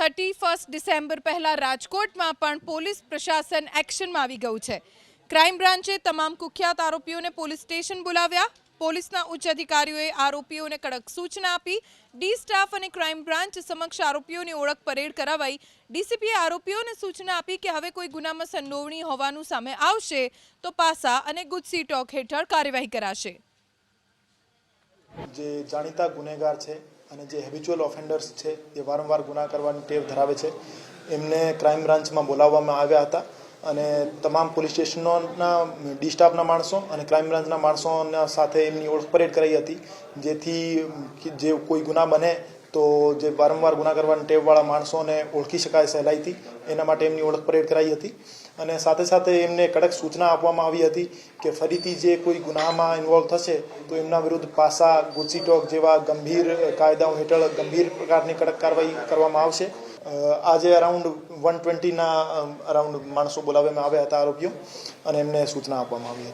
Thirty first December પહેલાં રાજકોટમાં પણ પોલીસ પ્રશાસન એક્શનમાં આવી ગયું છે. ક્રાઇમ બ્રાન્ચે તમામ કુખ્યાત આરોપીઓને પોલીસ સ્ટેશન બોલાવ્યા. પોલીસના ઉચ્ચ અધિકારીઓએ આરોપીઓને કડક સૂચના આપી. ડી સ્ટાફ અને ક્રાઇમ બ્રાન્ચ સમક્ષ આરોપીઓની ઓળખ પરેડ કરાવાઈ. ડીસીપીએ આરોપીઓને સૂચના આપી કે હવે કોઈ ગુનામાં સંડોવણી હોવાનું સામે આવશે તો પાસા અને ગુજસી ટોક હેઠળ કાર્યવાહી કરાશે. જે જાણીતા ગુનેગાર છે અને જે હેબિચ્યુઅલ ઓફેન્ડર્સ છે જે વારંવાર ગુના કરવાની ટેવ ધરાવે છે, એમને ક્રાઇમ બ્રાન્ચમાં બોલાવવામાં આવ્યા હતા. અને તમામ પોલીસ સ્ટેશનોના ડિસ્ટાફના માણસો અને ક્રાઇમ બ્રાન્ચના માણસોના સાથે એમની ઓળખ પરેડ કરાઈ હતી, જેથી જે કોઈ ગુના બને તો જે વારંવાર ગુના કરવાની ટેવવાળા માણસોને ઓળખી શકાય સહેલાઈથી, એના માટે એમની ઓળખ પરેડ કરાઈ હતી. અને સાથે સાથે એમને કડક સૂચના આપવામાં આવી હતી કે ફરીથી જે કોઈ ગુનામાં ઇન્વોલ્વ થશે, તો એમના વિરુદ્ધ પાસા ગુચીટોક જેવા ગંભીર કાયદાઓ હેઠળ ગંભીર પ્રકારની કડક કાર્યવાહી કરવામાં આવશે. આજે અરાઉન્ડ વન ટ્વેન્ટીના અરાઉન્ડ માણસો બોલાવવામાં આવ્યા હતા આરોપીઓ, અને એમને સૂચના આપવામાં આવી હતી.